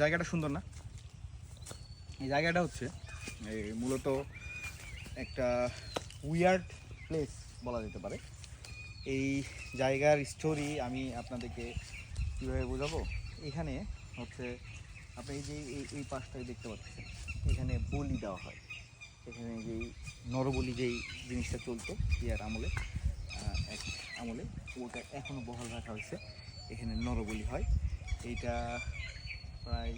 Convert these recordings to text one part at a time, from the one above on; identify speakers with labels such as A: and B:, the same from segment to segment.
A: জায়গাটা সুন্দর না। এই জায়গাটা হচ্ছে, এই মূলত একটা উইয়ার্ড প্লেস বলা যেতে পারে। এই জায়গার স্টোরি আমি আপনাদেরকে কীভাবে বোঝাবো? এখানে হচ্ছে, আপনি এই যে এই পাশটায় দেখতে পাচ্ছেন, এখানে বলি দেওয়া হয়। এখানে যেই নরবলি যেই জিনিসটা চলতো ইয়ার আমলে এক আমলে, ওটা এখনও বহাল রাখা হয়েছে। এখানে নরবলি হয়। এইটা প্রায়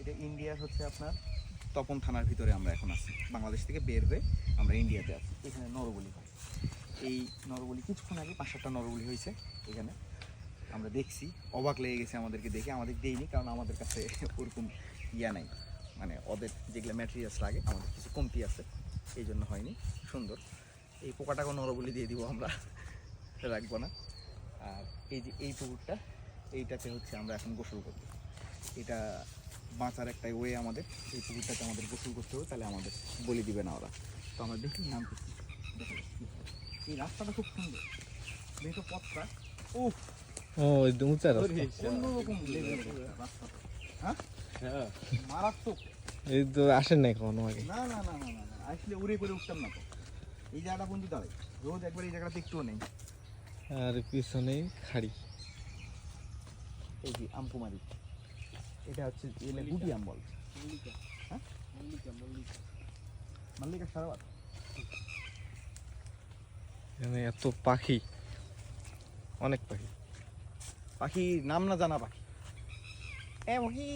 A: এটা ইন্ডিয়ার হচ্ছে আপনার তপন থানার ভিতরে আমরা এখন আছি। বাংলাদেশ থেকে বের হয়ে আমরা ইন্ডিয়াতে আছি। এখানে নরবলি হয়। এই নরবলি কিছুক্ষণ আগে পাঁচ সাতটা নরবলি হয়েছে এখানে। আমরা দেখছি, অবাক লেগে গেছে আমাদেরকে দেখে। আমাদের দেয়নি, কারণ আমাদের কাছে ওরকম ইয়া নাই। মানে ওদের যেগুলো ম্যাটেরিয়ালস লাগে, আমাদের কিছু কমতি আছে। এই জন্য হয়নি। সুন্দর। এই পোকাটাকে নরবলি দিয়ে দিব আমরা। রাখব না। আর এই যে এই পুকুরটা, এইটাতে হচ্ছে আমরা এখন গোসল করব। এটা বাঁচার একটা ওয়ে আমাদের। এই পুকুরটাতে আমাদের গোসল করতে হবে তাহলে আমাদের বলি দিবে না ওরা। তো আমরা দেখি নাম হয়। এই রাস্তাটা খুব সুন্দর। দেখো পথটা। উফ!
B: ও একদম উঁচা রাস্তা।
A: অন্যরকম রাস্তাটা হ্যাঁ। মারাত্মক।
B: এই তো আসেন নাই কখনো আগে।
A: না না না না না না আসলে উড়ে করে উঠতাম না তো। এই জায়গাটা বন্ধু দাঁড়ায়? রোজ একবার এই জায়গাটা একটুও নেই।
B: আর পিছনে খাড়ি।
A: এই যে আমকুমারি এটা হচ্ছে এলে গুটি আম বল। হ্যাঁ? মাল্লিকা সারাবাদ
B: এখানে এত পাখি। অনেক পাখি।
A: পাখি নাম না জানা পাখি। এ পাখি